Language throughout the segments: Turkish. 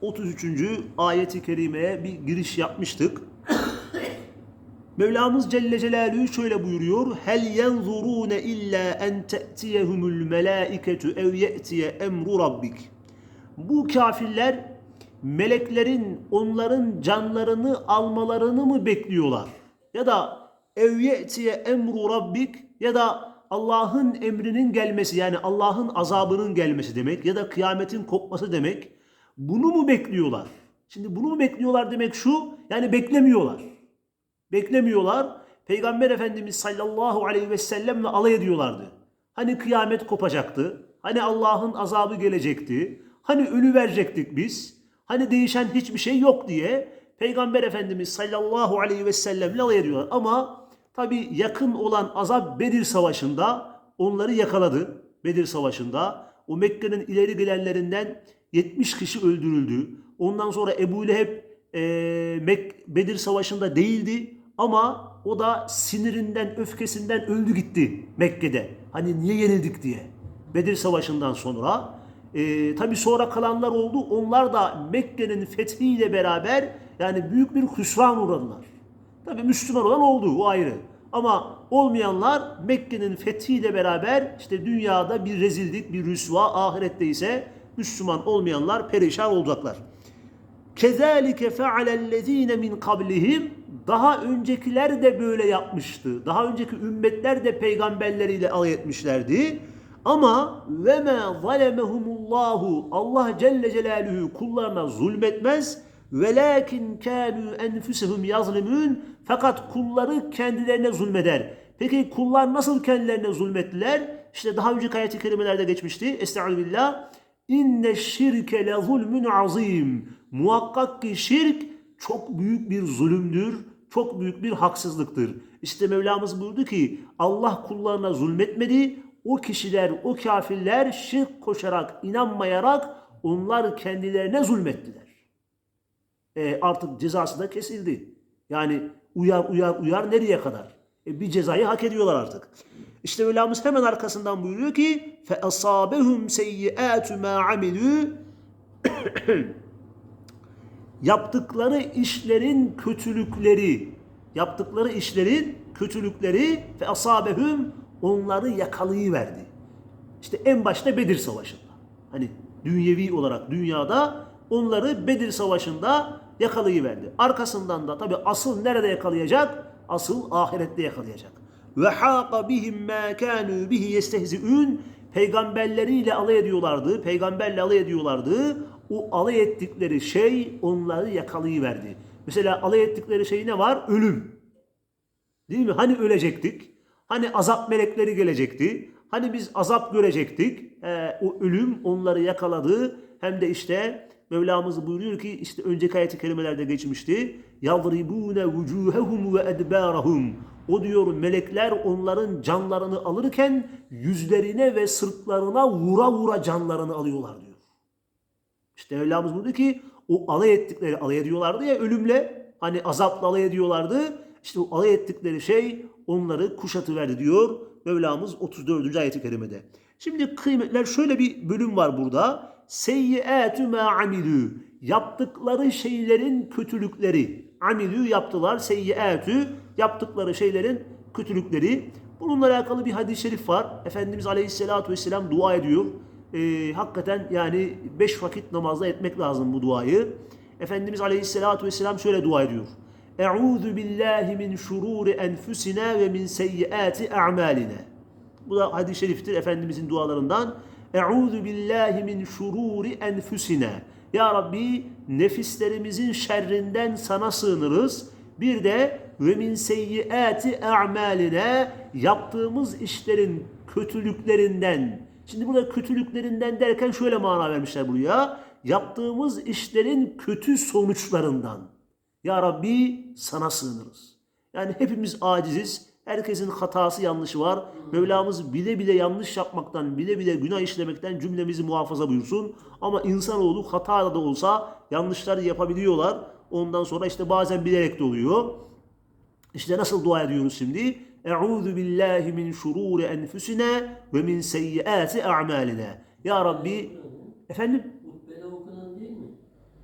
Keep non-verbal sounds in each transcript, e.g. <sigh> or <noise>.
33. ayeti kerimeye bir giriş yapmıştık. <coughs> Mevlamız Celle Celaluhu şöyle buyuruyor. Hel yenzurune illa en te'tiyehumul melaiketu ev ye'tiye emru rabbik. Bu kafirler meleklerin onların canlarını almalarını mı bekliyorlar? Ya da ev ye'tiye emru rabbik ya da Allah'ın emrinin gelmesi yani Allah'ın azabının gelmesi demek ya da kıyametin kopması demek. Bunu mu bekliyorlar? Şimdi bunu mu bekliyorlar demek şu yani beklemiyorlar. Beklemiyorlar. Peygamber Efendimiz sallallahu aleyhi ve sellemle alay ediyorlardı. Hani kıyamet kopacaktı. Hani Allah'ın azabı gelecekti. Hani ölü verecektik biz. Hani değişen hiçbir şey yok diye Peygamber Efendimiz sallallahu aleyhi ve sellemle alay ediyorlar. Ama tabi yakın olan azap Bedir Savaşı'nda onları yakaladı. Bedir Savaşı'nda o Mekke'nin ileri gelenlerinden 70 kişi öldürüldü. Ondan sonra Ebu Leheb e, Bedir Savaşı'nda değildi ama o da sinirinden, öfkesinden öldü gitti Mekke'de. Hani niye yenildik diye. Bedir Savaşı'ndan sonra. E, Tabi sonra kalanlar oldu. Onlar da Mekke'nin fethiyle beraber yani büyük bir hüsran uğradılar. Tabi Müslüman olan oldu o ayrı. Ama olmayanlar Mekke'nin fethiyle beraber işte dünyada bir rezillik, bir rüsva, ahirette ise Müslüman olmayanlar perişan olacaklar. Kezalike fe'alellezine min kablihim daha öncekiler de böyle yapmıştı. Daha önceki ümmetler de peygamberleriyle alay etmişlerdi. Ama ve ma zalemehumullahu Allah Celle Celaluhu kullarına zulmetmez. Velakin kanu enfusuhum yazlimun fakat kulları kendilerine zulmeder. Peki kullar nasıl kendilerine zulmettiler? İşte daha önceki ayet-i kerimelerde geçmişti. Estağfirullah. İnne şirke le zulmün azim. Muhakkak ki şirk çok büyük bir zulümdür, çok büyük bir haksızlıktır. İşte Mevlamız buyurdu ki Allah kullarına zulmetmedi. O kişiler, o kafirler şirk koşarak, inanmayarak onlar kendilerine zulmettiler. E, artık cezası da kesildi. Yani uyar uyar uyar nereye kadar? E, bir cezayı hak ediyorlar artık. İşte Mevlamız hemen arkasından buyuruyor ki فَأَصَابَهُمْ سَيِّئَاتُ مَا عَمِلُوا Yaptıkları işlerin kötülükleri, yaptıkları işlerin kötülükleri ve asabehum onları yakalayıverdi. İşte en başta Bedir Savaşı'nda. Hani dünyevi olarak dünyada onları Bedir Savaşı'nda yakalayıverdi. Arkasından da tabi asıl nerede yakalayacak? Asıl ahirette yakalayacak. Ve haqa bihim ma kanu bihi yestehzi'un peygamberleriyle alay ediyorlardı. Peygamberle alay ediyorlardı. O alay ettikleri şey onları yakalayıverdi. Mesela alay ettikleri şey ne var? Ölüm. Değil mi? Hani ölecektik? Hani azap melekleri gelecekti? Hani biz azap görecektik? Ee, o ölüm onları yakaladı. Hem de işte Mevlamız buyuruyor ki işte önceki ayet-i kerimelerde geçmişti. Vucuhehum ve edbarahum. O diyor melekler onların canlarını alırken yüzlerine ve sırtlarına vura vura canlarını alıyorlar diyor. İşte Mevlamız buyuruyor ki o alay ettikleri alay ediyorlardı ya ölümle hani azapla alay ediyorlardı. İşte o alay ettikleri şey onları kuşatıverdi diyor Mevlamız 34. ayet-i kerimede. Şimdi kıymetler şöyle bir bölüm var burada. Seyyiatü ma amilü. Yaptıkları şeylerin kötülükleri. Amilü yaptılar. Seyyiatü yaptıkları şeylerin kötülükleri. Bununla alakalı bir hadis-i şerif var. Efendimiz Aleyhisselatü Vesselam dua ediyor. Ee, hakikaten yani beş vakit namazda etmek lazım bu duayı. Efendimiz Aleyhisselatü Vesselam şöyle dua ediyor. Eûzu billahi min şururi enfusina ve min seyyiati a'malina. Bu da hadis-i şeriftir Efendimizin dualarından. Eûzu billahi min şururi enfusina. Ya Rabbi nefislerimizin şerrinden sana sığınırız. Bir de ve min seyyiati a'malina yaptığımız işlerin kötülüklerinden. Şimdi burada kötülüklerinden derken şöyle mana vermişler buraya. yaptığımız işlerin kötü sonuçlarından. Ya Rabbi sana sığınırız. Yani hepimiz aciziz. Herkesin hatası yanlışı var. Mevlamız bile bile yanlış yapmaktan, bile bile günah işlemekten cümlemizi muhafaza buyursun. Ama insanoğlu hata da olsa yanlışlar yapabiliyorlar. Ondan sonra işte bazen bilerek de oluyor. İşte nasıl dua ediyoruz şimdi? Eûzu billahi min şururi enfusina ve min seyyiati a'malina. Ya Rabbi efendim Hutbede okunan değil mi?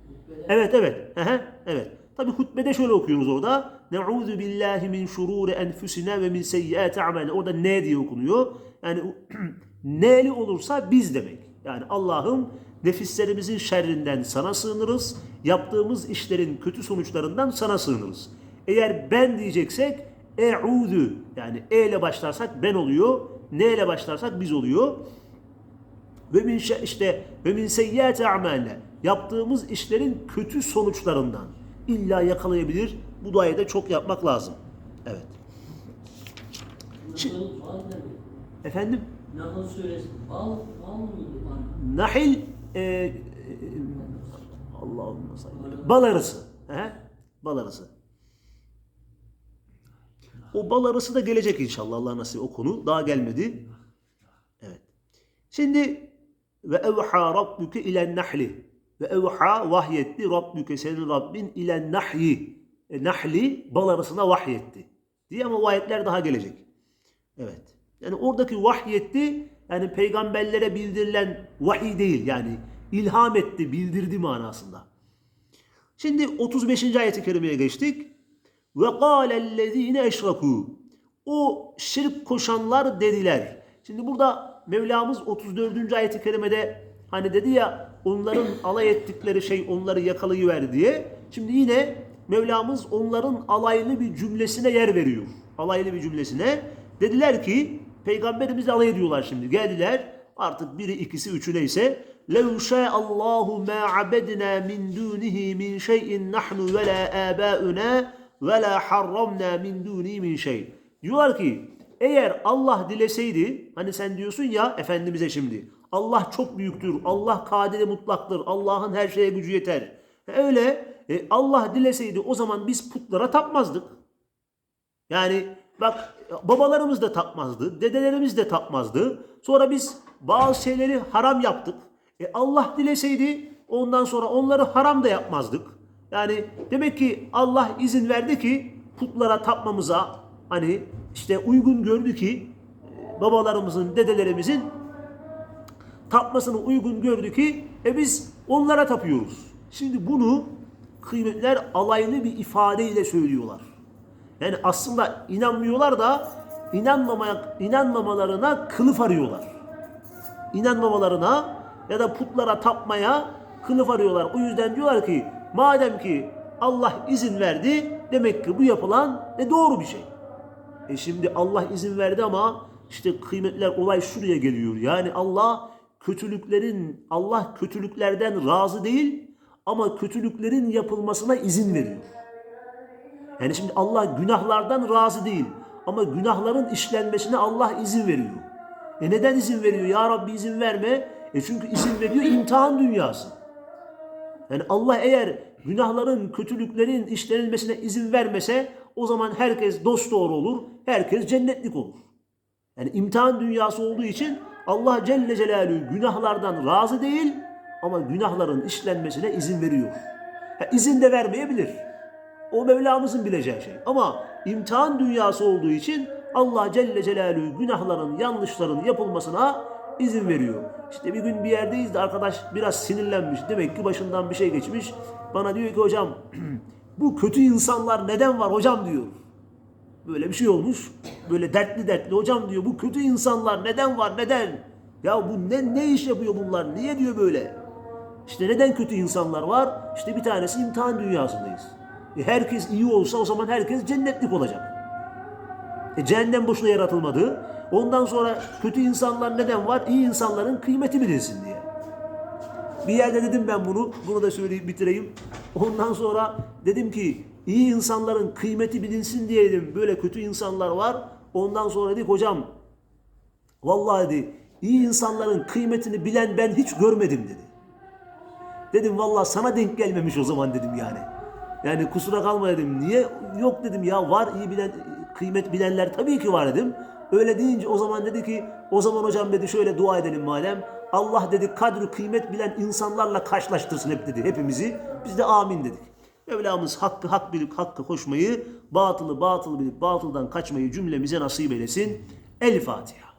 Hutbede Evet evet. Hı, evet. Tabi hutbede şöyle okuyoruz orada. Ne'ûzu billahi min şururi enfusina ve min seyyiati a'malina. Orada ne diye okunuyor. Yani <clears throat> neli olursa biz demek. Yani Allah'ım nefislerimizin şerrinden sana sığınırız. Yaptığımız işlerin kötü sonuçlarından sana sığınırız. Eğer ben diyeceksek e'ûzu yani e ile başlarsak ben oluyor. Ne ile başlarsak biz oluyor ve min işte ve min seyyiati a'maline yaptığımız işlerin kötü sonuçlarından illa yakalayabilir. Bu duayı da çok yapmak lazım. Evet. Şi- Nahl bal demek. Efendim Nahl suresi bal, bal mıydı? Nahil e, e, salli. Bal arısı. He? Bal arısı. O bal arısı da gelecek inşallah Allah nasip o konu. Daha gelmedi. Evet. Şimdi ve evha rabbuke ilen nahli ve evha vahyetti rabbuke senin Rabbin ilen nahyi e, nahli bal arısına vahyetti diye ama o ayetler daha gelecek. Evet. Yani oradaki vahyetti yani peygamberlere bildirilen vahiy değil yani ilham etti, bildirdi manasında. Şimdi 35. ayeti kerimeye geçtik. Ve kâlellezîne eşrakû. O şirk koşanlar dediler. Şimdi burada Mevlamız 34. ayeti kerimede hani dedi ya onların alay ettikleri şey onları yakalayıver diye. Şimdi yine Mevlamız onların alaylı bir cümlesine yer veriyor. Alaylı bir cümlesine. Dediler ki peygamberimizi alay ediyorlar şimdi. Geldiler artık biri ikisi üçü neyse. لَوْ شَاءَ اللّٰهُ مَا عَبَدْنَا مِنْ دُونِهِ مِنْ شَيْءٍ نَحْنُ وَلَا آبَاؤُنَا وَلَا حَرَّمْنَا مِنْ دُونِهِ مِنْ شَيْءٍ Diyorlar ki eğer Allah dileseydi hani sen diyorsun ya Efendimiz'e şimdi Allah çok büyüktür, Allah kadiri mutlaktır, Allah'ın her şeye gücü yeter. Öyle e, Allah dileseydi o zaman biz putlara tapmazdık. Yani bak babalarımız da tapmazdı, dedelerimiz de tapmazdı. Sonra biz bazı şeyleri haram yaptık. E Allah dileseydi ondan sonra onları haram da yapmazdık. Yani demek ki Allah izin verdi ki putlara tapmamıza hani işte uygun gördü ki e, babalarımızın, dedelerimizin tapmasını uygun gördü ki e biz onlara tapıyoruz. Şimdi bunu kıymetler alaylı bir ifadeyle söylüyorlar. Yani aslında inanmıyorlar da inanmamaya, inanmamalarına kılıf arıyorlar. İnanmamalarına ya da putlara tapmaya kılıf arıyorlar. O yüzden diyorlar ki madem ki Allah izin verdi demek ki bu yapılan ne doğru bir şey. E şimdi Allah izin verdi ama işte kıymetler olay şuraya geliyor. Yani Allah kötülüklerin Allah kötülüklerden razı değil ama kötülüklerin yapılmasına izin veriyor. Yani şimdi Allah günahlardan razı değil ama günahların işlenmesine Allah izin veriyor. E neden izin veriyor? Ya Rabbi izin verme. E çünkü izin veriyor imtihan dünyası. Yani Allah eğer günahların, kötülüklerin işlenilmesine izin vermese o zaman herkes dost doğru olur, herkes cennetlik olur. Yani imtihan dünyası olduğu için Allah Celle Celaluhu günahlardan razı değil ama günahların işlenmesine izin veriyor. Ha, izin de vermeyebilir. O Mevlamızın bileceği şey. Ama imtihan dünyası olduğu için Allah Celle Celaluhu günahların, yanlışların yapılmasına izin veriyor. İşte bir gün bir yerdeyiz de arkadaş biraz sinirlenmiş. Demek ki başından bir şey geçmiş. Bana diyor ki hocam <clears throat> bu kötü insanlar neden var hocam diyor. Böyle bir şey olmuş. Böyle dertli dertli hocam diyor bu kötü insanlar neden var neden? Ya bu ne, ne iş yapıyor bunlar? Niye diyor böyle? İşte neden kötü insanlar var? İşte bir tanesi imtihan dünyasındayız. Herkes iyi olsa o zaman herkes cennetlik olacak. E cehennem boşuna yaratılmadı. Ondan sonra kötü insanlar neden var? İyi insanların kıymeti bilinsin diye. Bir yerde dedim ben bunu. Bunu da söyleyip bitireyim. Ondan sonra dedim ki iyi insanların kıymeti bilinsin diye dedim. Böyle kötü insanlar var. Ondan sonra dedik hocam vallahi dedi iyi insanların kıymetini bilen ben hiç görmedim dedi. Dedim vallahi sana denk gelmemiş o zaman dedim yani. Yani kusura kalma dedim. Niye? Yok dedim ya var iyi bilen, kıymet bilenler tabii ki var dedim. Öyle deyince o zaman dedi ki o zaman hocam dedi şöyle dua edelim madem. Allah dedi kadri kıymet bilen insanlarla karşılaştırsın hep dedi hepimizi. Biz de amin dedik. Mevlamız hakkı hak bilip hakkı koşmayı, batılı batıl bilip batıldan kaçmayı cümlemize nasip eylesin. El Fatiha.